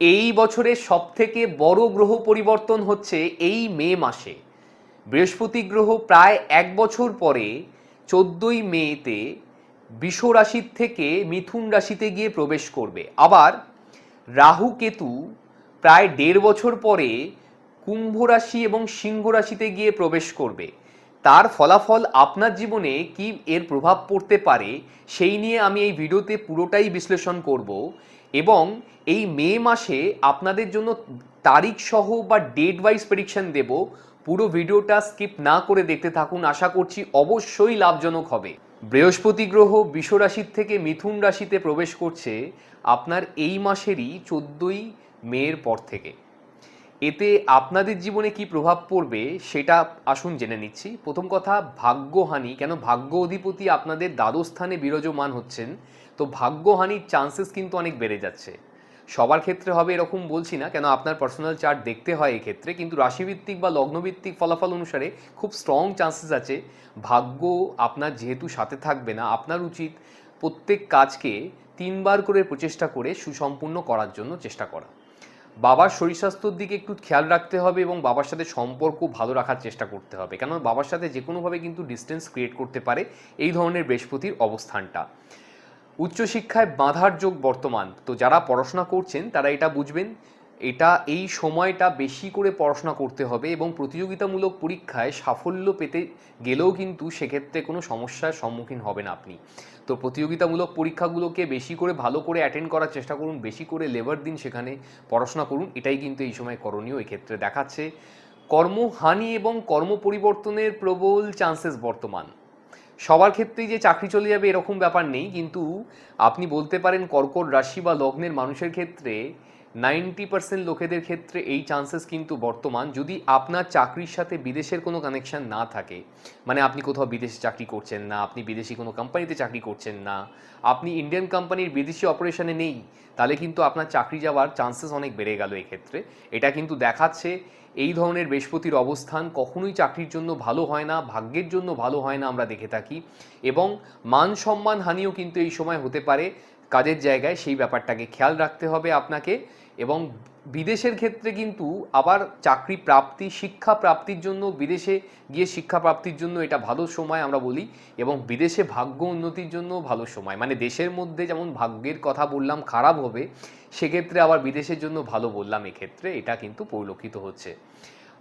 এই বছরের সব থেকে বড় গ্রহ পরিবর্তন হচ্ছে এই মে মাসে। বৃহস্পতি গ্রহ প্রায় এক বছর পরে চোদ্দই মেতে বিষ রাশির থেকে মিথুন রাশিতে গিয়ে প্রবেশ করবে। আবার রাহু কেতু প্রায় দেড় বছর পরে কুম্ভ রাশি এবং সিংহ রাশিতে গিয়ে প্রবেশ করবে। তার ফলাফল আপনার জীবনে কি এর প্রভাব পড়তে পারে সেই নিয়ে আমি এই ভিডিওতে পুরোটাই বিশ্লেষণ করব। এবং এই মে মাসে আপনাদের জন্য তারিখ সহ বা ডেট ওয়াইজ প্রেডিকশন দেব। পুরো ভিডিওটা স্কিপ না করে দেখতে থাকুন। আশা করছি অবশ্যই লাভজনক হবে। বৃহস্পতি গ্রহ রাশির থেকে মিথুন রাশিতে প্রবেশ করছে আপনার এই মাসেরই চোদ্দই মেয়ের পর থেকে। এতে আপনাদের জীবনে কি প্রভাব পড়বে সেটা আসুন জেনে নিচ্ছি। প্রথম কথা, ভাগ্যহানি। কেন ভাগ্য অধিপতি আপনাদের দ্বাদশ স্থানে বিরাজমান হচ্ছেন? তো ভাগ্যহানির চান্সেস কিন্তু অনেক বেড়ে যাচ্ছে। সবার ক্ষেত্রে হবে এরকম বলছি না, কেন আপনার পার্সোনাল চার্ট দেখতে হয় এই ক্ষেত্রে কিন্তু রাশিভিত্তিক বা লগ্নভিত্তিক ফলাফল অনুসারে খুব স্ট্রং চান্সেস আছে। ভাগ্য আপনার যেহেতু সাথে থাকবে না, আপনার উচিত প্রত্যেক কাজকে তিনবার করে প্রচেষ্টা করে সুসম্পূর্ণ করার জন্য চেষ্টা করা। বাবার শরীর স্বাস্থ্যর দিকে একটু খেয়াল রাখতে হবে এবং বাবার সাথে সম্পর্ক ভালো রাখার চেষ্টা করতে হবে কেন বাবার সাথে যে কোনোভাবে কিন্তু ডিস্টেন্স ক্রিয়েট করতে পারে, এই ধরনের বৃহস্পতির অবস্থানটা। উচ্চশিক্ষায় বাধার যোগ বর্তমান। তো যারা পড়াশোনা করছেন, তারা এটা বুঝবেন। এটা, এই সময়টা বেশি করে পড়াশোনা করতে হবে এবং প্রতিযোগিতামূলক পরীক্ষায় সাফল্য পেতে গেলেও কিন্তু সেক্ষেত্রে কোনো সমস্যার সম্মুখীন হবেন আপনি। তো প্রতিযোগিতামূলক পরীক্ষাগুলোকে বেশি করে ভালো করে অ্যাটেন্ড করার চেষ্টা করুন, বেশি করে লেবার দিন সেখানে পড়াশোনা করুন। এটাই কিন্তু এই সময় করণীয়, এক্ষেত্রে দেখাচ্ছে। কর্মহানি এবং কর্ম পরিবর্তনের প্রবল চান্সেস বর্তমান। সবার ক্ষেত্রেই যে চাকরি চলে যাবে এরকম ব্যাপার নেই, কিন্তু আপনি বলতে পারেন কর্কট রাশি বা লগ্নের মানুষের ক্ষেত্রে নাইনটি পার্সেন্ট লোকেদের ক্ষেত্রে এই চান্সেস কিন্তু বর্তমান। যদি আপনার চাকরির সাথে বিদেশের কোনো কানেকশন না থাকে মানে আপনি কোথাও বিদেশে চাকরি করছেন না, আপনি বিদেশি কোনো কোম্পানিতে চাকরি করছেন না, আপনি ইন্ডিয়ান কোম্পানির বিদেশি অপারেশনে নেই, তাহলে কিন্তু আপনার চাকরি যাওয়ার চান্সেস অনেক বেড়ে গেল এক্ষেত্রে। এটা কিন্তু দেখাচ্ছে এই ধরনের বৃহস্পতির অবস্থান কখনোই চাকরির জন্য ভালো হয় না, ভাগ্যের জন্য ভালো হয় না আমরা দেখে থাকি। এবং মান সম্মান হানিও কিন্তু এই সময় হতে পারে। কাজের জায়গায় সেই ব্যাপারটাকে খেয়াল রাখতে হবে আপনাকে এবং বিদেশের ক্ষেত্রে কিন্তু আবার চাকরি প্রাপ্তি, শিক্ষা প্রাপ্তির জন্য, বিদেশে গিয়ে শিক্ষা প্রাপ্তির জন্য এটা ভালো সময় আমরা বলি এবং বিদেশে ভাগ্য উন্নতির জন্য ভালো সময়। মানে দেশের মধ্যে যেমন ভাগ্যের কথা বললাম, খারাপ হবে, সেক্ষেত্রে আবার বিদেশের জন্য ভালো বললাম, এক্ষেত্রে এটা কিন্তু পরিলক্ষিত হচ্ছে।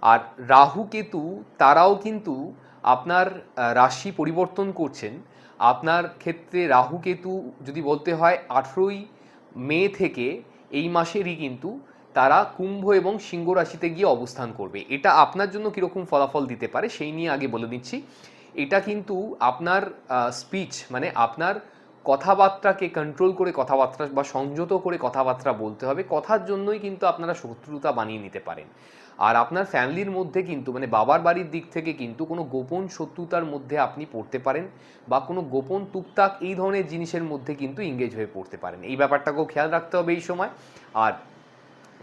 আর রাহু কেতু, তারাও কিন্তু আপনার রাশি পরিবর্তন করছেন। আপনার ক্ষেত্রে রাহু কেতু যদি বলতে হয় আঠেরোই মে থেকে এই মাসেরই কিন্তু তারা কুম্ভ এবং সিংহ রাশিতে গিয়ে অবস্থান করবে। এটা আপনার জন্য কীরকম ফলাফল দিতে পারে সেই নিয়ে আগে বলে দিচ্ছি। এটা কিন্তু আপনার স্পিচ মানে আপনার কথাবার্তাকে কন্ট্রোল করে কথাবার্তা বা সংযত করে কথাবার্তা বলতে হবে। কথার জন্যই কিন্তু আপনারা শত্রুতা বানিয়ে নিতে পারেন। আর আপনার ফ্যামিলির মধ্যে কিন্তু মানে বাবার বাড়ির দিক থেকে কিন্তু কোনো গোপন শত্রুতার মধ্যে আপনি পড়তে পারেন বা কোনো গোপন টুকটাক এই ধরনের জিনিসের মধ্যে কিন্তু ইংগেজ হয়ে পড়তে পারেন। এই ব্যাপারটাকেও খেয়াল রাখতে হবে এই সময়। আর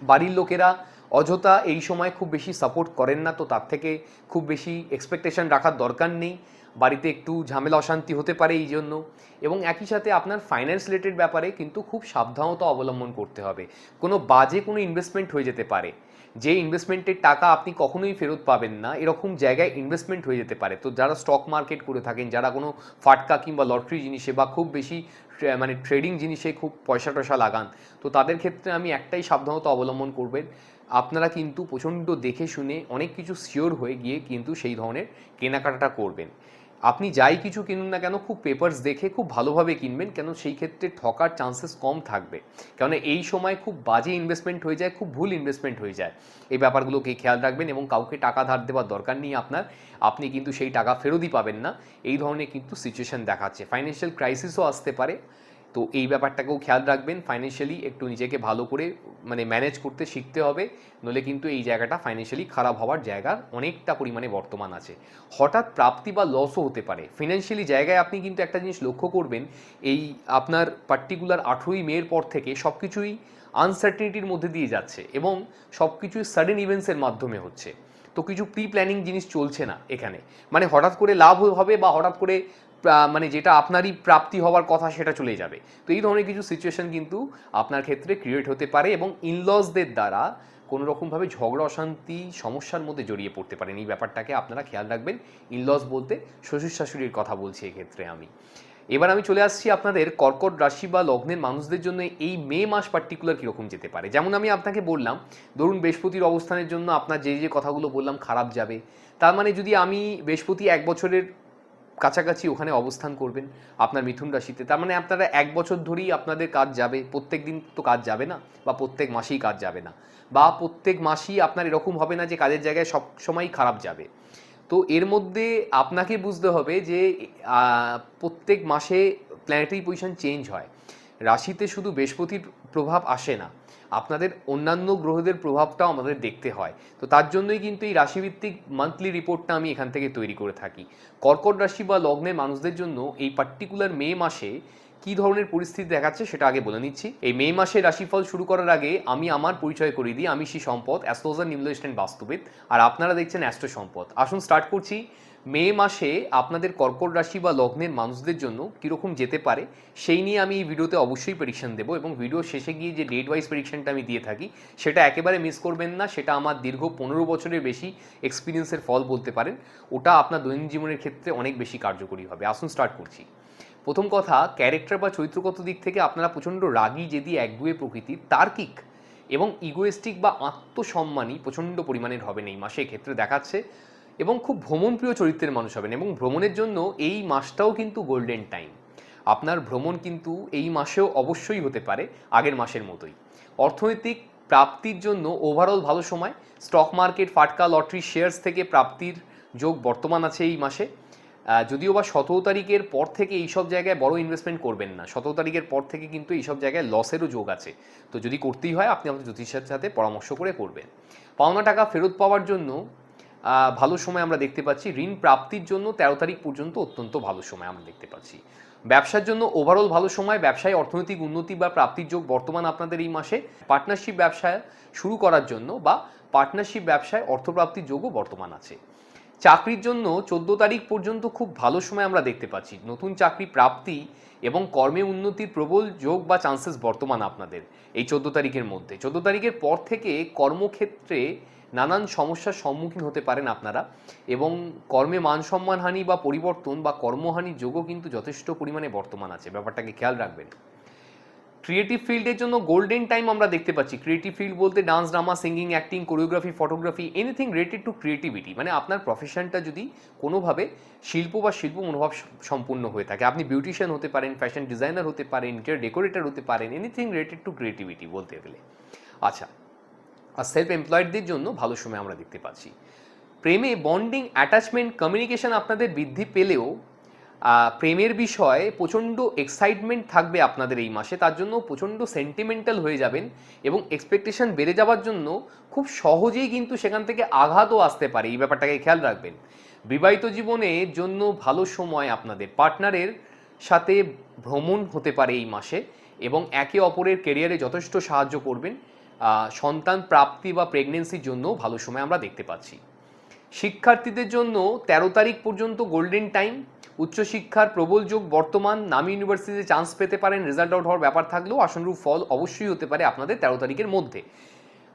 বাড়ির লোকেরা অযথা এই সময় খুব বেশি সাপোর্ট করেন না তো তার থেকে খুব বেশি এক্সপেকটেশন রাখার দরকার নেই। বাড়িতে একটু ঝামেলা অশান্তি হতে পারে এই জন্য। এবং একই সাথে আপনার ফাইন্যান্স রিলেটেড ব্যাপারে কিন্তু খুব সাবধানতা অবলম্বন করতে হবে। কোনো বাজে কোনো ইনভেস্টমেন্ট হয়ে যেতে পারে। যে ইনভেস্টমেন্টের টাকা আপনি কখনোই ফেরত পাবেন না, এরকম জায়গায় ইনভেস্টমেন্ট হয়ে যেতে পারে। তো যারা স্টক মার্কেট করে থাকেন, যারা কোনো ফাটকা কিংবা লটারি জিনিসে বা খুব বেশি মানে ট্রেডিং জিনিসে খুব পয়সা টয়সা লাগান, তো তাদের ক্ষেত্রে আমি একটাই সাবধানতা অবলম্বন করবেন, আপনারা কিন্তু প্রচণ্ড দেখে শুনে অনেক কিছু শিওর হয়ে গিয়ে কিন্তু সেই ধরনের কেনাকাটাটা করবেন। আপনি যাই কিছু কিনুন না কেন, খুব পেপার্স দেখে খুব ভালোভাবে কিনবেন, কেন সেই ক্ষেত্রে ঠকার চান্সেস কম থাকবে। কেন এই সময় খুব বাজে ইনভেস্টমেন্ট হয়ে যায়, খুব ভুল ইনভেস্টমেন্ট হয়ে যায়। এই ব্যাপারগুলোকে খেয়াল রাখবেন এবং কাউকে টাকা ধার দেওয়ার দরকার নেই আপনার। আপনি কিন্তু সেই টাকা ফেরতই পাবেন না। এই ধরনের কিন্তু সিচুয়েশান দেখাচ্ছে। ফাইন্যান্সিয়াল ক্রাইসিসও আসতে পারে। তো এই ব্যাপারটাকেও খেয়াল রাখবেন ফাইন্যান্সিয়ালি একটু নিজেকে ভালো করে মানে ম্যানেজ করতে শিখতে হবে নলে কিন্তু এই জায়গাটা ফাইন্যান্সিয়ালি খারাপ হওয়ার জায়গার অনেকটা পরিমাণে বর্তমান আছে। হঠাৎ প্রাপ্তি বা লসও হতে পারে। ফিনান্সিয়ালি জায়গায় আপনি কিন্তু একটা জিনিস লক্ষ্য করবেন, এই আপনার পার্টিকুলার আঠেরোই মের পর থেকে সব কিছুই আনসার্টিনিটির মধ্যে দিয়ে যাচ্ছে এবং সব কিছুই সাডেন ইভেন্টসের মাধ্যমে হচ্ছে। তো কিছু প্রি প্ল্যানিং জিনিস চলছে না এখানে। মানে হঠাৎ করে লাভ হবে বা হঠাৎ করে মানে যেটা আপনারই প্রাপ্তি হওয়ার কথা সেটা চলে যাবে। তো এই ধরনের কিছু সিচুয়েশন কিন্তু আপনার ক্ষেত্রে ক্রিয়েট হতে পারে এবং ইনলসদের দ্বারা কোনো রকমভাবে ঝগড়া, অশান্তি, সমস্যার মধ্যে জড়িয়ে পড়তে পারেন। এই ব্যাপারটাকে আপনারা খেয়াল রাখবেন। ইনলস বলতে শ্বশুর শাশুড়ির কথা বলছি এক্ষেত্রে আমি। এবার আমি চলে আসছি আপনাদের কর্কট রাশি বা লগ্নের মানুষদের জন্য এই মে মাস পার্টিকুলার কীরকম যেতে পারে। যেমন আমি আপনাকে বললাম, ধরুন বৃহস্পতির অবস্থানের জন্য আপনার যে যে কথাগুলো বললাম খারাপ যাবে। তার মানে যদি আমি বৃহস্পতি এক বছরের কাছাকাছি ওখানে অবস্থান করবেন আপনার মিথুন রাশিতে। তার মানে আপনারা এক বছর ধরেই আপনাদের কাজ যাবে, প্রত্যেক দিন তো কাজ যাবে না বা প্রত্যেক মাসেই কাজ যাবে না। বা প্রত্যেক মাসেই আপনার এরকম হবে না যে কাজের জায়গায় সব সময়ই খারাপ যাবে। তো এর মধ্যে আপনাকে বুঝতে হবে যে প্রত্যেক মাসে প্ল্যানেটারি পজিশন চেঞ্জ হয়। রাশিতে শুধু বৃহস্পতির প্রভাব আসে না। আপনাদের অন্যান্য গ্রহদের প্রভাবটাও আমাদের দেখতে হয়। তো তার জন্যই কিন্তু এই রাশিভিত্তিক মান্থলি রিপোর্টটা আমি এখান থেকে তৈরি করে থাকি। কর্কট রাশি বা লগ্নের মানুষদের জন্য এই পার্টিকুলার মে মাসে কি ধরনের পরিস্থিতি দেখাচ্ছে সেটা আগে বলে নিচ্ছি। এই মে মাসে রাশিফল শুরু করার আগে আমি আমার পরিচয় করিয়ে দিই। আমি শ্রী সম্পদ অ্যাস্ট্রোলজার নিম্নলিস্টেন্ট বাস্তুবিদ। আর আপনারা দেখছেন অ্যাস্ট্রো সম্পদ আসুন স্টার্ট করছি। মে মাসে আপনাদের কর্কট রাশি বা লগ্নের মানুষদের জন্য কীরকম যেতে পারে, সেই নিয়ে আমি এই ভিডিওতে অবশ্যই প্রেডিকশন দেবো এবং ভিডিও শেষে গিয়ে যে ডেট ওয়াইজ প্রেডিকশনটা আমি দিয়ে থাকি, সেটা একেবারে মিস করবেন না, সেটা আমার দীর্ঘ পনেরো বছরের বেশি এক্সপিরিয়েন্সের ফল বলতে পারেন। ওটা আপনার দৈনন্দিন জীবনের ক্ষেত্রে অনেক বেশি কার্যকরী হবে। আসুন স্টার্ট করছি। প্রথম কথা ক্যারেক্টার বা চরিত্রগত দিক থেকে আপনারা প্রচণ্ড রাগী যেদি একগুয়ে প্রকৃতির তার্কিক এবং ইগোয়েস্টিক বা আত্মসম্মানই প্রচণ্ড পরিমাণের হবেন এই মাসে। ক্ষেত্রে দেখাচ্ছে এবং খুব ভ্রমণপ্রিয় চরিত্রের মানুষ হবেন এবং ভ্রমণের জন্য এই মাসটাও কিন্তু গোল্ডেন টাইম আপনার ভ্রমণ কিন্তু এই মাসেও অবশ্যই হতে পারে, আগের মাসের মতোই। অর্থনৈতিক প্রাপ্তির জন্য ওভারঅল ভালো সময় স্টক মার্কেট ফাটকা লটারি শেয়ার্স থেকে প্রাপ্তির যোগ বর্তমান আছে এই মাসে। যদিও বা সতেরো তারিখের পর থেকে এইসব জায়গায় বড় ইনভেস্টমেন্ট করবেন না। সতেরো তারিখের পর থেকে কিন্তু এইসব জায়গায় লসেরও যোগ আছে। তো যদি করতেই হয়, আপনি আমাদের জ্যোতিষের সাথে পরামর্শ করে করবেন। পাওনা টাকা ফেরত পাওয়ার জন্য ভালো সময় আমরা দেখতে পাচ্ছি। ঋণ প্রাপ্তির জন্য তেরো তারিখ পর্যন্ত অত্যন্ত ভালো সময় আমরা দেখতে পাচ্ছি। ব্যবসার জন্য ওভারঅল ভালো সময়, ব্যবসায় অর্থনৈতিক উন্নতি বা প্রাপ্তির যোগ বর্তমান আপনাদের এই মাসে। পার্টনারশিপ ব্যবসায় শুরু করার জন্য বা পার্টনারশিপ ব্যবসায় অর্থপ্রাপ্তির যোগও বর্তমান আছে। চাকরির জন্য চোদ্দ তারিখ পর্যন্ত খুব ভালো সময় আমরা দেখতে পাচ্ছি। নতুন চাকরি প্রাপ্তি এবং কর্মে উন্নতির প্রবল যোগ বা চান্সেস বর্তমান আপনাদের এই চোদ্দ তারিখের মধ্যে। চোদ্দ তারিখের পর থেকে কর্মক্ষেত্রে নানান সমস্যার সম্মুখীন হতে পারেন আপনারা এবং কর্মে মান সম্মানহানি বা পরিবর্তন বা কর্মহানির যোগও কিন্তু যথেষ্ট পরিমাণে বর্তমান আছে। ব্যাপারটাকে খেয়াল রাখবেন। ক্রিয়েটিভ ফিল্ডের জন্য গোল্ডেন টাইম আমরা দেখতে পাচ্ছি। ক্রিয়েটিভ ফিল্ড বলতে dance drama singing acting choreography photography anything related to creativity মানে আপনার প্রফেশনটা যদি কোনোভাবে শিল্প বা শিল্প মনোভাব সম্পূর্ণ হয়ে থাকে। আপনি বিউটিশিয়ান হতে পারেন ফ্যাশন ডিজাইনার হতে পারেন ইন্টেরিয়র ডেকোরেটর হতে পারেন এনিথিং রিলেটেড টু ক্রিয়েটিভিটি বলতে গেলে। আচ্ছা আর সেলফ এমপ্লয়েডদের জন্য ভালো সময় আমরা দেখতে পাচ্ছি। প্রেমে বন্ডিং অ্যাটাচমেন্ট কমিউনিকেশন আপনাদের বৃদ্ধি পেলেও প্রেমের বিষয়ে প্রচণ্ড এক্সাইটমেন্ট থাকবে আপনাদের এই মাসে। তার জন্য প্রচণ্ড সেন্টিমেন্টাল হয়ে যাবেন এবং এক্সপেকটেশন বেড়ে যাওয়ার জন্য খুব সহজেই কিন্তু সেখান থেকে আঘাতও আসতে পারে। এই ব্যাপারটাকে খেয়াল রাখবেন। বিবাহিত জীবনের জন্য ভালো সময় আপনাদের পার্টনারের সাথে ভ্রমণ হতে পারে এই মাসে এবং একে অপরের কেরিয়ারে যথেষ্ট সাহায্য করবেন। সন্তান প্রাপ্তি বা প্রেগনেন্সির জন্য ভালো সময় আমরা দেখতে পাচ্ছি। শিক্ষার্থীদের জন্য তেরো তারিখ পর্যন্ত গোল্ডেন টাইম উচ্চশিক্ষার প্রবল যোগ বর্তমান, নামী ইউনিভার্সিটিতে চান্স পেতে পারেন রেজাল্ট আউট হওয়ার ব্যাপার থাকলেও আসনরূপ ফল অবশ্যই হতে পারে আপনাদের তেরো তারিখের মধ্যে।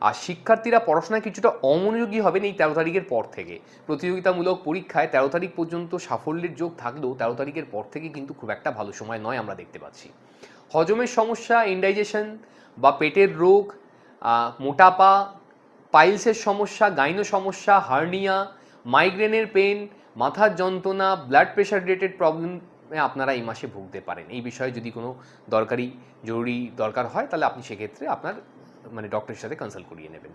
আর শিক্ষার্থীরা পড়াশোনায় কিছুটা অমনোযোগী হবেন এই তেরো তারিখের পর থেকে। প্রতিযোগিতামূলক পরীক্ষায় তেরো তারিখ পর্যন্ত সাফল্যের যোগ থাকলেও তেরো তারিখের পর থেকে কিন্তু খুব একটা ভালো সময় নয় আমরা দেখতে পাচ্ছি। হজমের সমস্যা ইন্ডাইজেশন বা পেটের রোগ মোটাপা, পাইলসের সমস্যা, গাইনো সমস্যা, হার্নিয়া, মাইগ্রেনের পেন মাথার যন্ত্রণা, ব্লাড প্রেশার রিলেটেড প্রবলেমে আপনারা এই মাসে ভুগতে পারেন। এই বিষয়ে যদি কোনো দরকারি, জরুরি দরকার হয়, তাহলে আপনি সেক্ষেত্রে আপনার মানে ডক্টরের সাথে কনসাল্ট করিয়ে নেবেন।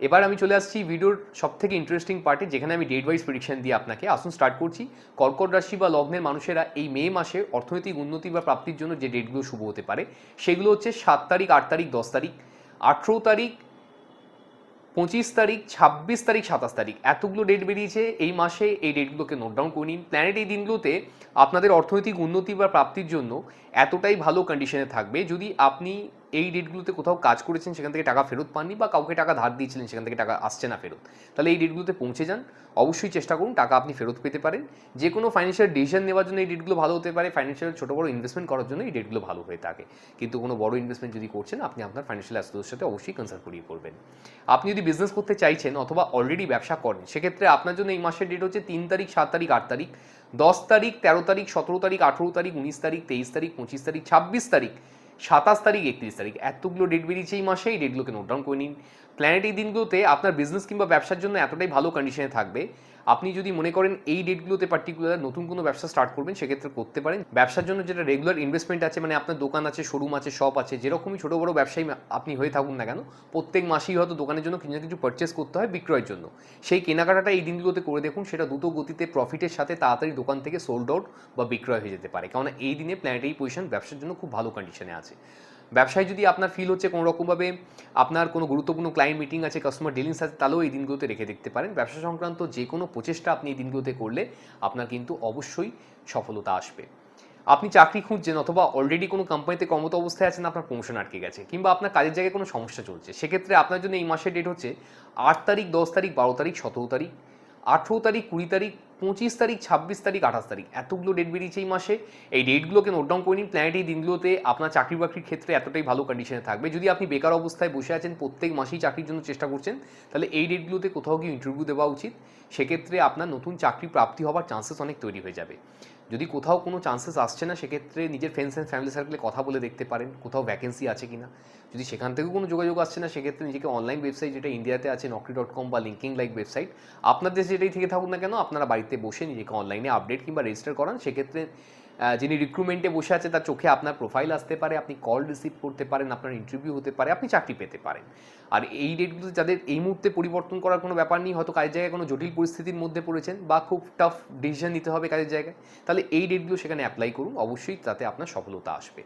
এবার আমি চলে আসছি ভিডিওর সব থেকে ইন্টারেস্টিং পার্টে যেখানে আমি ডেট ওয়াইজ প্রেডিকশন দিয়ে আপনাকে আসুন স্টার্ট করছি। কর্কট রাশি বা লগ্নের মানুষেরা এই মে মাসে অর্থনৈতিক উন্নতি বা প্রাপ্তির জন্য যে ডেটগুলো শুভ হতে পারে, সেগুলো হচ্ছে সাত তারিখ, আট তারিখ, দশ তারিখ আঠেরো তারিখ, পঁচিশ তারিখ, ছাব্বিশ তারিখ, সাতাশ তারিখ। এতগুলো ডেট বেরিয়েছে এই মাসে, এই ডেটগুলোকে নোট ডাউন করে নিন। প্ল্যানেট এই দিনগুলোতে আপনাদের অর্থনৈতিক উন্নতি বা প্রাপ্তির জন্য এতটাই ভালো কন্ডিশনে থাকবে যদি আপনি এই ডেটগুলোতে কোথাও কাজ করেছেন, সেখান থেকে টাকা ফেরত পাননি বা কাউকে টাকা ধার দিয়েছিলেন, সেখান থেকে টাকা আসছে না ফেরত, তাহলে এই ডেটগুলোতে পৌঁছে যান। অবশ্যই চেষ্টা করুন, টাকা আপনি ফেরত পেতে পারেন। যে কোনো ফাইন্যান্সিয়াল ডিসিশন নেওয়ার জন্য এই ডেটগুলো ভালো হতে পারে ফাইন্যান্সিয়াল ছোটো বড়ো ইনভেস্টমেন্ট করার জন্য এই ডেটগুলো ভালো হয়ে থাকে। কিন্তু কোনো বড় ইনভেস্টমেন্ট যদি করছেন, আপনি আপনার ফাইন্যান্সিয়াল অ্যাসোসিয়েটের সাথে অবশ্যই কনসাল্ট করিয়ে করবেন। আপনি যদি বিজনেস করতে চাইছেন অথবা অলরেডি ব্যবসা করেন, সেক্ষেত্রে আপনার জন্য এই মাসের ডেট হচ্ছে তিন তারিখ, সাত তারিখ, আট তারিখ। দশ তারিখ, তেরো তারিখ, সতেরো তারিখ, আঠেরো তারিখ, উনিশ তারিখ, তেইশ তারিখ, পঁচিশ তারিখ, ছাব্বিশ তারিখ, সাতাশ তারিখ, একত্রিশ তারিখ। এতগুলো ডেট বেরিয়েছে এই মাসে, এই ডেটগুলোকে নোট ডাউন করে নিন। প্ল্যানেট এই দিনগুলোতে আপনার বিজনেস কিংবা ব্যবসার জন্য এতটাই ভালো কন্ডিশনে থাকবে। আপনি যদি মনে করেন এই ডেটগুলোতে পার্টিকুলার নতুন কোনো ব্যবসা স্টার্ট করবেন, সেক্ষেত্রে করতে পারেন। ব্যবসার জন্য যেটা রেগুলার ইনভেস্টমেন্ট আছে মানে আপনার দোকান আছে শোরুম আছে শপ আছে, যেরকমই ছোটো বড়ো ব্যবসায়ী আপনি হয়ে থাকুন না কেন, প্রত্যেক মাসেই হয়তো দোকানের জন্য কিছু না কিছু পারচেস করতে হয় বিক্রয়ের জন্য। সেই কেনাকাটাটা এই দিনগুলোতে করে দেখুন, সেটা দ্রুত গতিতে প্রফিটের সাথে তাড়াতাড়ি দোকান থেকে সোল্ড আউট বা বিক্রয় হয়ে যেতে পারে। কারণ এই দিনে প্ল্যানেটারি পজিশন ব্যবসার জন্য খুব ভালো কন্ডিশনে আছে। ব্যবসায় যদি আপনার ফিল হচ্ছে কোনো রকমভাবে আপনার কোনো গুরুত্বপূর্ণ ক্লায়েন্ট মিটিং আছে কাস্টমার ডিলিংস আছে, তাহলেও এই দিনগুলোতে রেখে দেখতে পারেন। ব্যবসা সংক্রান্ত যে কোনো প্রচেষ্টা আপনি এই দিনগুলোতে করলে আপনার কিন্তু অবশ্যই সফলতা আসবে। আপনি চাকরি খুঁজছেন অথবা অলরেডি কোনো কোম্পানিতে কর্মত অবস্থায় আছেন, আপনার প্রমোশন আটকে গেছে কিংবা আপনার কাজের জায়গায় কোনো সমস্যা চলছে, সেক্ষেত্রে আপনার জন্য এই মাসের ডেট হচ্ছে আট তারিখ, দশ তারিখ, বারো তারিখ, সতেরো তারিখ, আঠেরো তারিখ, কুড়ি তারিখ পঁচিশ তারিখ, ছাব্বিশ তারিখ, আঠাশ তারিখ। এতগুলো ডেট বেরিয়েছে এই মাসে। এই ডেটগুলোকে নোট ডাউন করে নিন। প্ল্যানেট এই দিনগুলোতে আপনার চাকরি বাকরির ক্ষেত্রে এতটাই ভালো কন্ডিশনে থাকবে। যদি আপনি বেকার অবস্থায় বসে আছেন, প্রত্যেক মাসেই চাকরির জন্য চেষ্টা করছেন, তাহলে এই ডেটগুলোতে কোথাও গিয়ে ইন্টারভিউ দেওয়া উচিত। সেক্ষেত্রে আপনার নতুন চাকরি প্রাপ্তি হওয়ার চান্সেস অনেক তৈরি হয়ে যাবে। যদি কোথাও কোনো চান্সেস আসছে না, সেক্ষেত্রে নিজের ফ্রেন্ডস অ্যান্ড ফ্যামিলি সার্কেলে কথা বলে দেখতে পারেন, কোথাও ভ্যাকেন্সি আছে কি না যদি সেখান থেকেও কোনো যোগাযোগ আসছে না, সেক্ষেত্রে নিজেকে অনলাইন ওয়েবসাইট যেটা ইন্ডিয়াতে আছে, নকরি ডট কম বা লিঙ্কিং লাইক ওয়েবসাইট আপনার দেশে যেটাই থেকে থাকুন না কেন, আপনারা বাড়িতে বসে নিজেকে অনলাইনে আপডেট কিংবা রেজিস্টার করান, সেক্ষেত্রে যিনি রিক্রুটমেন্টে বসে আছে, তার চোখে আপনার প্রোফাইল আসতে পারে, আপনি কল রিসিভ করতে পারেন, আপনার ইন্টারভিউ হতে পারে, আপনি চাকরি পেতে পারেন। আর এই ডেটগুলো যাদের এই মুহূর্তে পরিবর্তন করার কোনো ব্যাপার নেই, হয়তো কাজের জায়গায় কোনো জটিল পরিস্থিতির মধ্যে পড়েছেন বা খুব টাফ ডিসিশন নিতে হবে কাজের জায়গায়, তাহলে এই ডেটগুলো সেখানে অ্যাপ্লাই করুন। অবশ্যই তাতে আপনার সফলতা আসবে।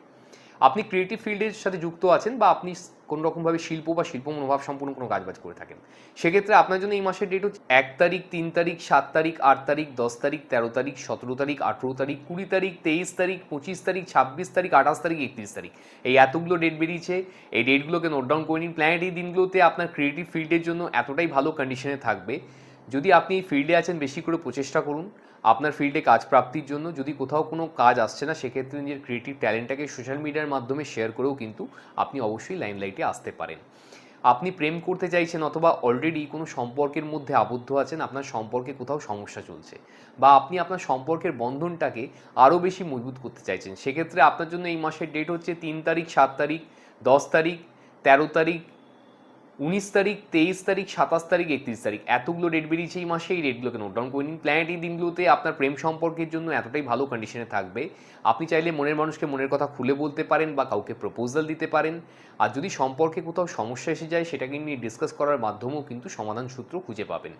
আপনি ক্রিয়েটিভ ফিল্ডের সাথে যুক্ত আছেন বা আপনি কোনো রকমভাবে শিল্প বা শিল্প মনোভাব সম্পূর্ণ কোনো কাজবাজ করে থাকেন, সেক্ষেত্রে আপনার জন্য এই মাসের ডেট হচ্ছে এক তারিখ, তিন তারিখ, সাত তারিখ, আট তারিখ, দশ তারিখ, তেরো তারিখ, সতেরো তারিখ, আঠেরো তারিখ, কুড়ি তারিখ, তেইশ তারিখ, পঁচিশ তারিখ, ছাব্বিশ তারিখ, আঠাশ তারিখ, একত্রিশ তারিখ। এই এতগুলো ডেট বেরিয়েছে, এই ডেটগুলোকে নোট ডাউন করে নিন। প্ল্যানেট এই দিনগুলোতে আপনার ক্রিয়েটিভ ফিল্ডের জন্য এতটাই ভালো কন্ডিশনে থাকবে, যদি আপনি এই ফিল্ডে আছেন, বেশি করে প্রচেষ্টা করুন। আপনার ফিল্ডে কাজ প্রাপ্তির জন্য যদি কোথাও কোনো কাজ আসছে না, সেক্ষেত্রে নিজের ক্রিয়েটিভ ট্যালেন্টটাকে সোশ্যাল মিডিয়ার মাধ্যমে শেয়ার করেও কিন্তু আপনি অবশ্যই লাইমলাইটে আসতে পারেন। আপনি প্রেম করতে চাইছেন অথবা অলরেডি কোনো সম্পর্কের মধ্যে আবদ্ধ আছেন, আপনার সম্পর্কে কোথাও সমস্যা চলছে বা আপনি আপনার সম্পর্কের বন্ধনটাকে আরও বেশি মজবুত করতে চাইছেন, সেক্ষেত্রে আপনার জন্য এই মাসের ডেট হচ্ছে তিন তারিখ, সাত তারিখ, দশ তারিখ, তেরো তারিখ উনিশ তারিখ, তেইশ তারিখ, সাতাশ তারিখ, একত্রিশ তারিখ। এতগুলো ডেট বেরিয়েছে এই মাসে, এই ডেটগুলোকে নোট ডাউন করে নিন। প্ল্যানেট এই দিনগুলোতে আপনার প্রেম সম্পর্কের জন্য এতটাই ভালো কন্ডিশনে থাকবে। আপনি চাইলে মনের মানুষকে মনের কথা খুলে বলতে পারেন বা কাউকে প্রপোজাল দিতে পারেন। আর যদি সম্পর্কে কোথাও সমস্যা এসে যায়, সেটাকে নিয়ে ডিসকাস করার মাধ্যমেও কিন্তু সমাধান সূত্র খুঁজে পাবেন।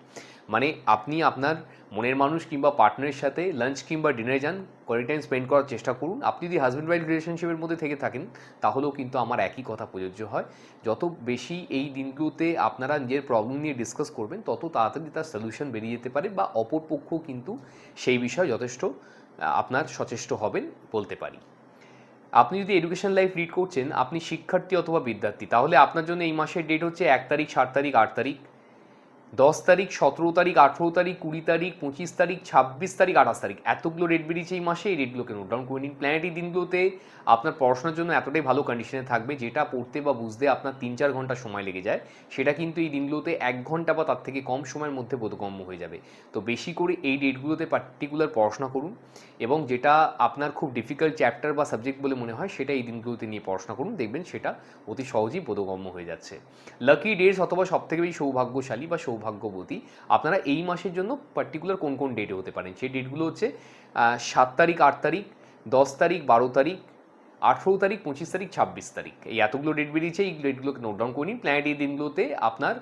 মানে আপনি আপনার মনের মানুষ কিংবা পার্টনারের সাথে লাঞ্চ কিংবা ডিনারে যান কোয়ালিটি টাইম স্পেন্ড করার চেষ্টা করুন। আপনি যদি হাজব্যান্ড ওয়াইফ রিলেশনশিপের মধ্যে থেকে থাকেন, তাহলেও কিন্তু আমার একই কথা প্রযোজ্য হয়। যত বেশি এই দিনগুলোতে আপনারা নিজের প্রবলেম নিয়ে ডিসকাস করবেন, তত তাড়াতাড়ি তার সলিউশন বেরিয়ে যেতে পারে বা অপর পক্ষ কিন্তু সেই বিষয়ে যথেষ্ট আপনার সচেষ্ট হবেন বলতে পারি। আপনি যদি এডুকেশন লাইফ রিড করছেন, আপনি শিক্ষার্থী অথবা বিদ্যার্থী, তাহলে আপনার জন্য এই মাসের ডেট হচ্ছে এক তারিখ, সাত তারিখ, আট তারিখ। দশ তারিখ, সতেরো তারিখ, আঠেরো তারিখ, কুড়ি তারিখ, পঁচিশ তারিখ, ছাব্বিশ তারিখ, আঠাশ তারিখ। এতগুলো ডেট বেরিয়েছে এই মাসে, এই ডেটগুলোকে নোট ডাউন করে নিন। প্ল্যানেট এই দিনগুলোতে আপনার পড়াশোনার জন্য এতটাই ভালো কন্ডিশনে থাকবে, যেটা পড়তে বা বুঝতে আপনার তিন চার ঘণ্টা সময় লেগে যায়। সেটা কিন্তু এই দিনগুলোতে এক ঘণ্টা বা তার থেকে কম সময়ের মধ্যে বোধগম্য হয়ে যাবে। তো বেশি করে এই ডেটগুলোতে পার্টিকুলার পড়াশোনা করুন এবং যেটা আপনার খুব ডিফিকাল্ট চ্যাপ্টার বা সাবজেক্ট বলে মনে হয়, সেটা এই দিনগুলোতে নিয়ে পড়াশোনা করুন। দেখবেন সেটা অতি সহজেই বোধগম্য হয়ে যাচ্ছে। লাকি ডেটস অথবা সব থেকে বেশি সৌভাগ্যশালী বা সৌভাগ্যবতী। আপনারা এই মাসের জন্য পার্টিকুলার কোন কোন ডেটে হতে পারেন? সেই ডেটগুলো হচ্ছে সাত তারিখ, আট তারিখ, দশ তারিখ, বারো তারিখ, আঠেরো তারিখ, পঁচিশ তারিখ, ছাব্বিশ তারিখ। এই এতগুলো ডেট বেরিয়েছে, এই ডেটগুলোকে নোট ডাউন করে নিন। প্ল্যানেট এই দিনগুলোতে আপনার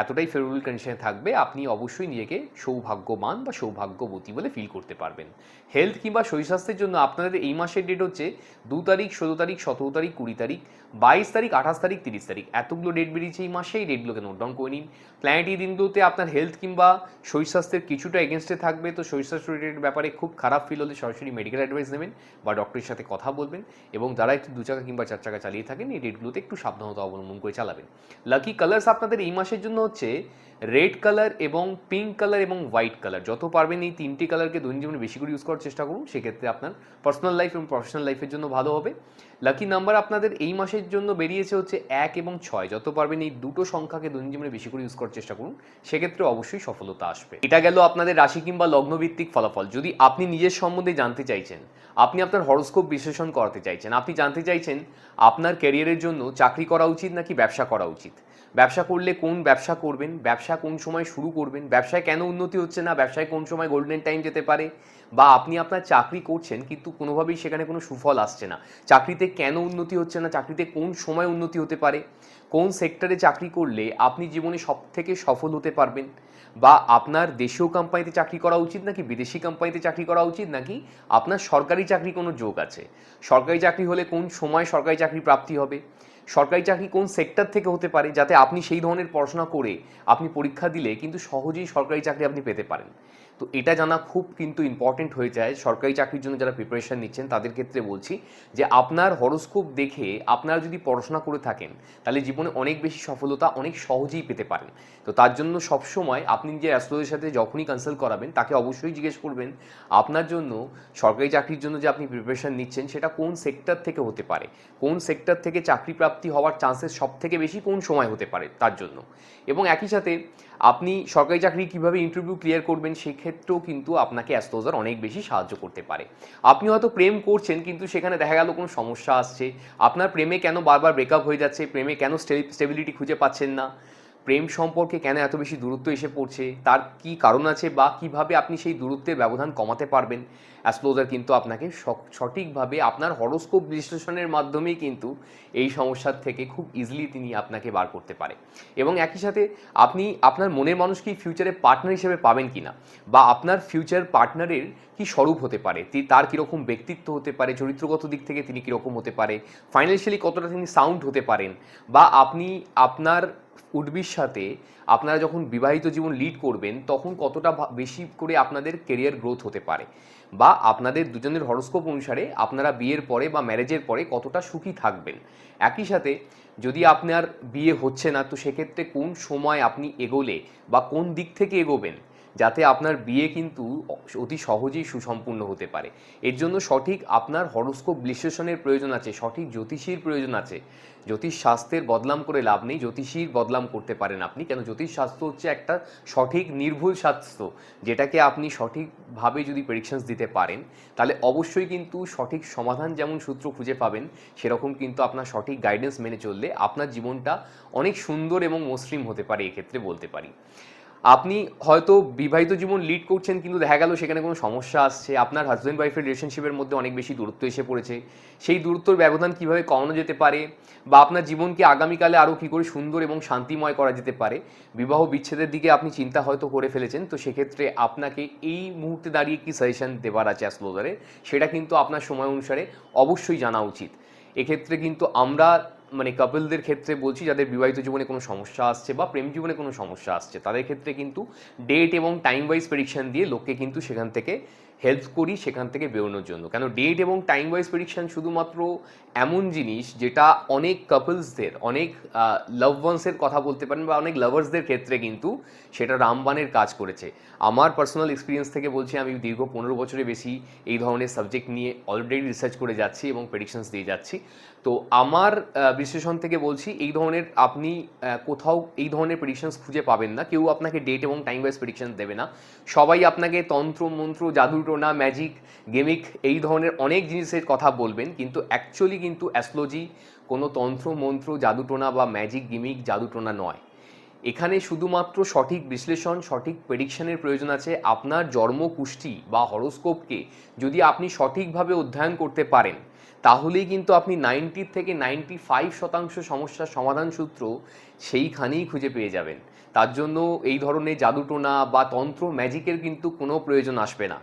এতটাই ফেভারেবল কন্ডিশনে থাকবে, আপনি অবশ্যই নিজেকে সৌভাগ্যবান বা সৌভাগ্যবতী বলে ফিল করতে পারবেন। হেলথ কিংবা শরীর স্বাস্থ্যের জন্য আপনাদের এই মাসের ডেট হচ্ছে দু তারিখ, ষোলো তারিখ, সতেরো তারিখ, কুড়ি তারিখ, বাইশ তারিখ, আঠাশ তারিখ, তিরিশ তারিখ। এতগুলো ডেট বেরিয়েছে এই মাসে, এই ডেটগুলোকে নোট ডাউন করে নিন। প্ল্যানেট এই দিনগুলোতে আপনার হেলথ কিংবা শরীর স্বাস্থ্যের কিছুটা এগেনস্টে থাকবে, তো শরীর স্বাস্থ্য রিলেটেড ব্যাপারে খুব খারাপ ফিল হলে সরাসরি মেডিকেল অ্যাডভাইস নেবেন বা ডক্টরের সাথে কথা বলবেন এবং যারা একটু দু চাকা কিংবা চার চাকা চালিয়ে থাকেন, এই ডেটগুলোতে একটু সাবধানতা অবলম্বন করে চালাবেন। লাকি কালার্স আপনাদের এই মাসের জন্য হচ্ছে রেড কালার এবং পিঙ্ক কালার এবং হোয়াইট কালার। যত পারবেন এই তিনটি কালারকে দৈনিক জীবনে বেশি করে ইউজ করার চেষ্টা করুন। সেক্ষেত্রে আপনার পার্সোনাল লাইফ এবং প্রফেশনাল লাইফের জন্য ভালো হবে। লাকি নাম্বার আপনাদের এই মাসের জন্য বেরিয়েছে হচ্ছে এক এবং ছয়। যত পারবেন এই দুটো সংখ্যাকে দৈনিক জীবনে বেশি করে ইউজ করার চেষ্টা করুন। সেক্ষেত্রে অবশ্যই সফলতা আসবে। এটা গেল আপনাদের রাশি কিংবা লগ্নভিত্তিক ফলাফল। যদি আপনি নিজের সম্বন্ধে জানতে চাইছেন, আপনি আপনার হরস্কোপ বিশ্লেষণ করাতে চাইছেন, আপনি জানতে চাইছেন আপনার ক্যারিয়ারের জন্য চাকরি করা উচিত নাকি ব্যবসা করা উচিত ব্যবসা করলে কোন ব্যবসা করবেন? ব্যবসা কোন সময় শুরু করবেন? ব্যবসায় কেন উন্নতি হচ্ছে না? ব্যবসায় কোন সময় গোল্ডেন টাইম যেতে পারে? বা আপনি আপনার চাকরি করছেন, কিন্তু কোনোভাবেই সেখানে কোনো সুফল আসছে না। চাকরিতে কেন উন্নতি হচ্ছে না? চাকরিতে কোন সময় উন্নতি হতে পারে? কোন সেক্টরে চাকরি করলে আপনি জীবনে সব থেকে সফল হতে পারবেন? বা আপনার দেশীয় কোম্পানিতে চাকরি করা উচিত নাকি বিদেশি কোম্পানিতে চাকরি করা উচিত নাকি আপনার সরকারি চাকরি কোনো যোগ আছে? সরকারি চাকরি হলে কোন সময় সরকারি চাকরি প্রাপ্তি হবে? সরকারি চাকরি কোন সেক্টর থেকে হতে পারে যাতে আপনি সেই ধরনের পড়াশোনা করে আপনি পরীক্ষা দিলে কিন্তু সহজেই সরকারি চাকরি আপনি পেতে পারেন। তো এটা জানা খুব কিন্তু ইম্পর্টেন্ট হয়ে যায়। সরকারি চাকরির জন্য যারা প্রিপারেশন নিচ্ছেন, তাদের ক্ষেত্রে বলছি যে আপনার হরস্কোপ দেখে আপনারা যদি পড়াশোনা করে থাকেন, তাহলে জীবনে অনেক বেশি সফলতা অনেক সহজেই পেতে পারেন। তো তার জন্য সবসময় আপনি যে অ্যাস্ট্রোলজির সাথে যখনই কনসাল্ট করাবেন, তাকে অবশ্যই জিজ্ঞেস করবেন, আপনার জন্য সরকারি চাকরির জন্য যে আপনি প্রিপারেশন নিচ্ছেন, সেটা কোন সেক্টর থেকে হতে পারে? কোন সেক্টর থেকে চাকরি প্রাপ্তি হওয়ার চান্সেস সব থেকে বেশি কোন সময় হতে পারে তার জন্য? এবং একই সাথে আপনি সরকারি চাকরি কীভাবে ইন্টারভিউ ক্লিয়ার করবেন সেক্ষেত্রেও কিন্তু আপনাকে অ্যাস্ট্রোলজার অনেক বেশি সাহায্য করতে পারে। আপনি হয়তো প্রেম করছেন, কিন্তু সেখানে দেখা গেল কোনো সমস্যা আসছে। আপনার প্রেমে কেন বারবার ব্রেকআপ হয়ে যাচ্ছে? প্রেমে কেন স্টেবিলিটি খুঁজে পাচ্ছেন না? প্রেম সম্পর্কে কেন এত বেশি দূরত্ব এসে পড়ছে? তার কি কারণ আছে বা কীভাবে আপনি সেই দূরত্বের ব্যবধান কমাতে পারবেন? অ্যাস্ট্রোলজার কিন্তু আপনাকে সঠিকভাবে আপনার হরোস্কোপ বিশ্লেষণের মাধ্যমেই কিন্তু এই সমস্যার থেকে খুব ইজিলি তিনি আপনাকে বার করতে পারে। এবং একই সাথে আপনি আপনার মনের মানুষকে ফিউচারে পার্টনার হিসেবে পাবেন কিনা? বা আপনার ফিউচার পার্টনারের কি স্বরূপ হতে পারে? তার কীরকম ব্যক্তিত্ব হতে পারে? চরিত্রগত দিক থেকে তিনি কীরকম হতে পারে? ফাইন্যান্সিয়ালি কতটা তিনি সাউন্ড হতে পারেন? বা আপনি আপনার উডবির সাথে আপনারা যখন বিবাহিত জীবন লিড করবেন, তখন কতটা বেশি করে আপনাদের কেরিয়ার গ্রোথ হতে পারে? বা আপনাদের দুজনের হরস্কোপ অনুসারে আপনারা বিয়ের পরে বা ম্যারেজের পরে কতটা সুখী থাকবেন। একই সাথে যদি আপনার বিয়ে হচ্ছে না, তো সেক্ষেত্রে কোন সময় আপনি এগোলে বা কোন দিক থেকে এগোবেন? যাতে আপনার বিয়ে কিন্তু অতি সহজেই সুসম্পূর্ণ হতে পারে। এর জন্য সঠিক আপনার হরস্কোপ বিশ্লেষণের প্রয়োজন আছে, সঠিক জ্যোতিষীর প্রয়োজন আছে। জ্যোতিষ শাস্ত্রের বদলাম করে লাভ নেই, জ্যোতিষীর বদলাম করতে পারেন আপনি, কেন জ্যোতিষ শাস্ত্র হচ্ছে একটা সঠিক নির্ভুল শাস্ত্র, যেটাকে আপনি সঠিকভাবে যদি প্রেডিকশনস দিতে পারেন, তাহলে অবশ্যই কিন্তু সঠিক সমাধান যেমন সূত্র খুঁজে পাবেন, সেরকম কিন্তু আপনার সঠিক গাইডেন্স মেনে চললে আপনার জীবনটা অনেক সুন্দর এবং মসৃণ হতে পারে, এক্ষেত্রে বলতে পারি। আপনি হয়তো বিবাহিত জীবন লিড করছেন, কিন্তু দেখা গেল সেখানে কোনো সমস্যা আসছে। আপনার হাজব্যান্ড ওয়াইফের রিলেশনশিপের মধ্যে অনেক বেশি দূরত্ব এসে পড়েছে। সেই দূরত্বর ব্যবধান কীভাবে কমানো যেতে পারে? বা আপনার জীবনকে আগামীকালে আরও কী করে সুন্দর এবং শান্তিময় করা যেতে পারে? বিবাহ বিচ্ছেদের দিকে আপনি চিন্তা হয়তো করে ফেলেছেন। তো সেক্ষেত্রে আপনাকে এই মুহূর্তে দাঁড়িয়ে কি সাজেশন দেওয়ার আছে অ্যাস্ট্রোলজারে সেটা কিন্তু আপনার সময় অনুসারে অবশ্যই জানা উচিত। এক্ষেত্রে কিন্তু আমরা মানে কাপলদের ক্ষেত্রে বলছি, যাদের বিবাহিত জীবনে কোনো সমস্যা আসছে বা প্রেম জীবনে কোনো সমস্যা আসছে, তাদের ক্ষেত্রে কিন্তু ডেট এবং টাইম ওয়াইজ প্রেডিকশন দিয়ে লোককে কিন্তু সেখান থেকে হেল্প করি সেখান থেকে বেরোনোর জন্য। কেন ডেট এবং টাইম ওয়াইজ প্রেডিকশন শুধুমাত্র এমন জিনিস যেটা অনেক কাপলসদের অনেক লাভ ওয়ান্সের কথা বলতে পারেন বা অনেক লাভার্সদের ক্ষেত্রে কিন্তু সেটা রামবানের কাজ করেছে। আমার পার্সোনাল এক্সপিরিয়েন্স থেকে বলছি, আমি দীর্ঘ পনেরো বছরের বেশি এই ধরনের সাবজেক্ট নিয়ে অলরেডি রিসার্চ করে যাচ্ছি এবং প্রেডিকশানস দিয়ে যাচ্ছি। তো আমার বিশ্লেষণ থেকে বলছি, এই ধরনের আপনি কোথাও এই ধরনের প্রেডিকশানস খুঁজে পাবেন না। কেউ আপনাকে ডেট এবং টাইম ওয়াইজ প্রেডিকশন দেবে না। সবাই আপনাকে তন্ত্র, মন্ত্র জাদুটোনা ম্যাজিক গেমিক এই ধরনের অনেক জিনিসের কথা বলবেন, কিন্তু অ্যাকচুয়ালি কিন্তু অ্যাস্ট্রোলজি কোনো তন্ত্র, মন্ত্র, জাদুটোনা বা ম্যাজিক গিমিক জাদুটোনা নয়। এখানে শুধুমাত্র সঠিক বিশ্লেষণ, সঠিক প্রেডিকশনের প্রয়োজন আছে। আপনার জন্ম কুষ্টি বা হরোস্কোপকে যদি আপনি সঠিকভাবে অধ্যয়ন করতে পারেন, তাহলেই কিন্তু আপনি নাইনটি থেকে নাইনটি ফাইভ শতাংশ সমস্যার সমাধান সূত্র সেইখানেই খুঁজে পেয়ে যাবেন। তার জন্য এই ধরনের জাদুটোনা বা তন্ত্র ম্যাজিকের কিন্তু কোনো প্রয়োজন আসবে না।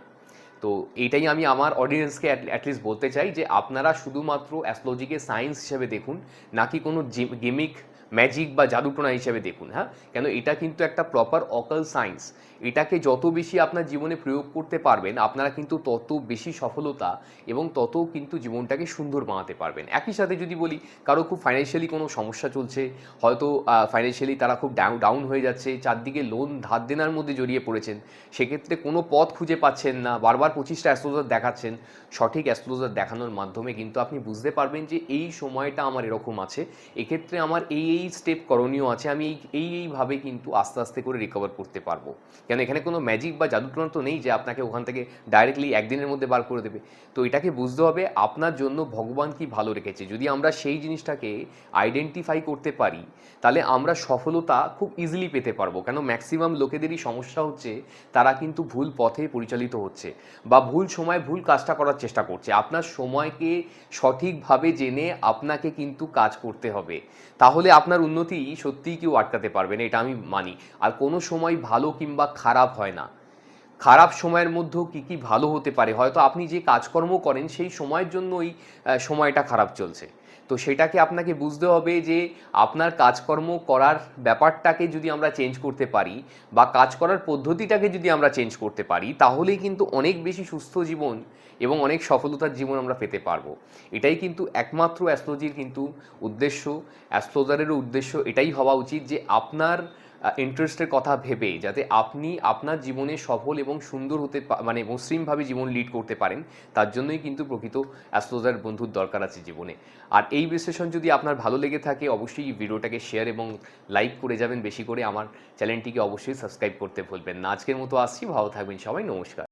তো এইটাই আমি আমার অডিয়েন্সকে অ্যাটলিস্ট বলতে চাই যে আপনারা শুধুমাত্র অ্যাস্ট্রোলজিকে সায়েন্স হিসেবে দেখুন, নাকি কোনো গেমিক ম্যাজিক বা জাদুটোনা হিসেবে দেখুন হ্যাঁ? কেন এটা কিন্তু একটা প্রপার অকাল সায়েন্স এটাকে যত বেশি আপনার জীবনে প্রয়োগ করতে পারবেন, আপনারা কিন্তু তত বেশি সফলতা এবং তত কিন্তু জীবনটাকে সুন্দর বানাতে পারবেন। একই সাথে যদি বলি, কারও খুব ফাইন্যান্সিয়ালি কোনো সমস্যা চলছে, হয়তো ফাইন্যান্সিয়ালি তারা খুব ডাউন ডাউন হয়ে যাচ্ছে, চারদিকে লোন ধার দেনার মধ্যে জড়িয়ে পড়েছেন, সেক্ষেত্রে কোনো পথ খুঁজে পাচ্ছেন না, বারবার পঁচিশটা অ্যাস্ট্রোলজার দেখাচ্ছেন, সঠিক অ্যাস্ট্রোলজার দেখানোর মাধ্যমে কিন্তু আপনি বুঝতে পারবেন যে এই সময়টা আমার এরকম আছে, এক্ষেত্রে আমার এই এই স্টেপ করণীয় আছে, আমি এই এই, এইভাবে কিন্তু আস্তে আস্তে করে রিকভার করতে পারব। কেন এখানে কোনো ম্যাজিক বা জাদুটনা তো নেই যে আপনাকে ওখান থেকে ডাইরেক্টলি একদিনের মধ্যে বার করে দেবে। তো এটাকে বুঝতে হবে, আপনার জন্য ভগবান কি ভালো রেখেছে। যদি আমরা সেই জিনিসটাকে আইডেন্টিফাই করতে পারি, তাহলে আমরা সফলতা খুব ইজিলি পেতে পারব। কেন? ম্যাক্সিমাম লোকেদেরই সমস্যা হচ্ছে, তারা কিন্তু ভুল পথে পরিচালিত হচ্ছে বা ভুল সময় ভুল কাজটা করার চেষ্টা করছে। আপনার সময়কে সঠিকভাবে জেনে আপনাকে কিন্তু কাজ করতে হবে। তাহলে আপনার উন্নতি সত্যিই কেউ আটকাতে পারবে না, এটা আমি মানি। আর কোনো সময় ভালো কিংবা খারাপ হয় না। খারাপ সময়ের মধ্যেও কী কী ভালো হতে পারে? হয়তো আপনি যে কাজকর্ম করেন, সেই সময়ের জন্য ওই সময়টা খারাপ চলছে। তো সেটাকে আপনাকে বুঝতে হবে যে, আপনার কাজকর্ম করার ব্যাপারটাকে যদি আমরা চেঞ্জ করতে পারি বা কাজ করার পদ্ধতিটাকে যদি আমরা চেঞ্জ করতে পারি, তাহলেই কিন্তু অনেক বেশি সুস্থ জীবন এবং অনেক সফলতার জীবন আমরা পেতে পারব। এটাই কিন্তু একমাত্র অ্যাস্ট্রোলজির কিন্তু উদ্দেশ্য। অ্যাস্ট্রোলজারেরও উদ্দেশ্য এটাই হওয়া উচিত যে, আপনার ইন্টারেস্টের কথা ভেবে যাতে আপনি আপনার জীবনে সফল এবং সুন্দর হতে মানে মসৃণভাবে জীবন লিড করতে পারেন, তার জন্যই কিন্তু প্রকৃত অ্যাস্ট্রোলজার বন্ধুর দরকার আছে জীবনে। আর এই বিশ্লেষণ যদি আপনার ভালো লেগে থাকে, অবশ্যই ভিডিওটাকে শেয়ার এবং লাইক করে যাবেন। বেশি করে আমার চ্যানেলটিকে অবশ্যই সাবস্ক্রাইব করতে ভুলবেন না। আজকের মতো আসছি, ভালো থাকবেন সবাই, নমস্কার।